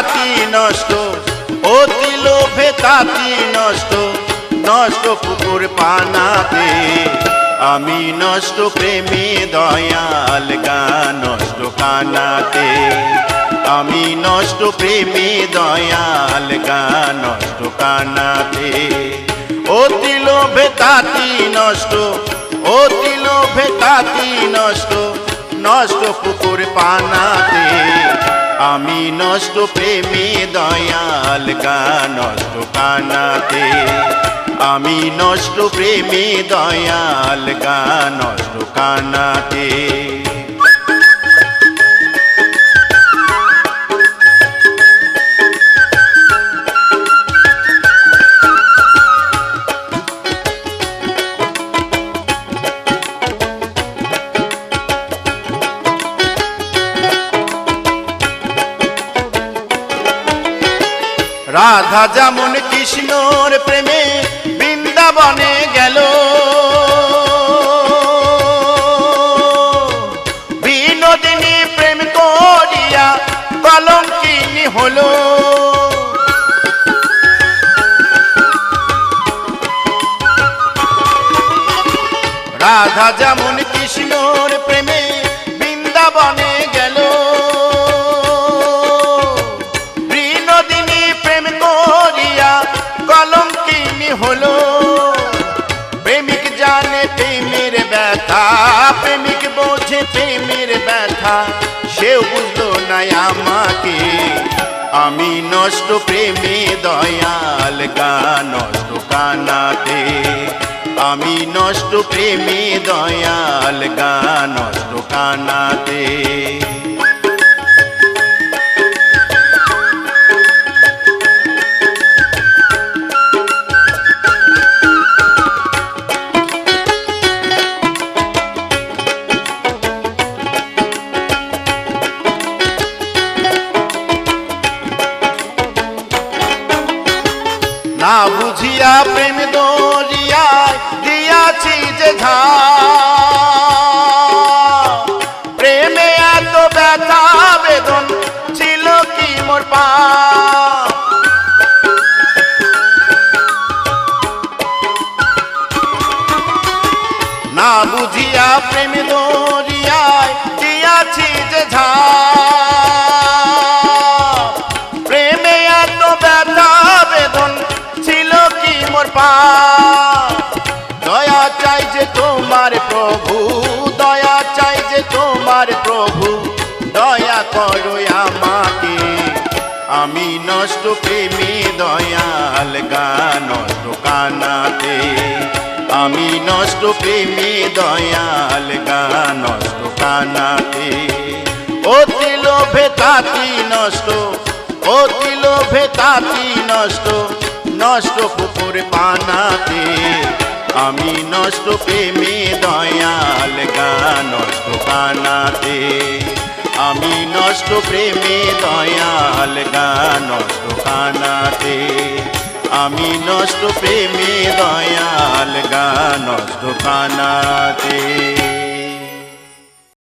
তাতি নষ্ট, অতি লোভে তাতি নষ্ট নষ্ট পুকুর পানাতে। আমি নষ্ট প্রেমে দয়াল নষ্ট কানাতে। আমি নষ্ট প্রেমে দয়াল নষ্ট কানাতে। অতি লোভে তাতি নষ্ট, অতি লোভে তাতি নষ্ট নষ্ট পুকুর পানাতে। আমি নষ্ট প্রেমে দয়াল নষ্ট কানাতে। আমি নষ্ট প্রেমে দয়াল নষ্ট কানাতে। রাধা যেমন কৃষ্ণর প্রেমে বৃন্দাবনে গেল। বিনোদিনী প্রেম করিয়া কলঙ্কিনী হলো। রাধা যেমন কৃষ্ণর প্রেমিক জানে প্রেমের ব্যথা, প্রেমিক বোঝে প্রেমের ব্যথা। সেও বুঝলো না আমাকে, আমি নষ্ট প্রেমে দয়াল নষ্ট কানাতে। আমি নষ্ট প্রেমে দয়াল নষ্ট কানাতে। না বুঝিয়া প্রেম দরিয়ায় দিয়াছি যে ঝা। প্রেমে এত ব্যথা, বেদন ছিল কি মোর পা। না বুঝিয়া প্রেম দরিয়ায় দিয়াছি যে ঝা। মোর পা। দয়া চাই যে তোমার প্রভু, দয়া চাই যে তোমার প্রভু, দয়া করো আমাকে। আমি নষ্ট প্রেমে দয়াল নষ্ট কানাতে। আমি নষ্ট প্রেমে দয়াল নষ্ট কানাতে। অতি লোভে তাতি নষ্ট, অতি লোভে তাতি নষ্ট নষ্ট পুকুর পানাতে আমি নষ্ট প্রেমে দয়াল গান নষ্ট কানাতে আমি নষ্ট প্রেমে দয়াল গান নষ্ট কানাতে আমি নষ্ট প্রেমে দয়াল গান নষ্ট কানাতে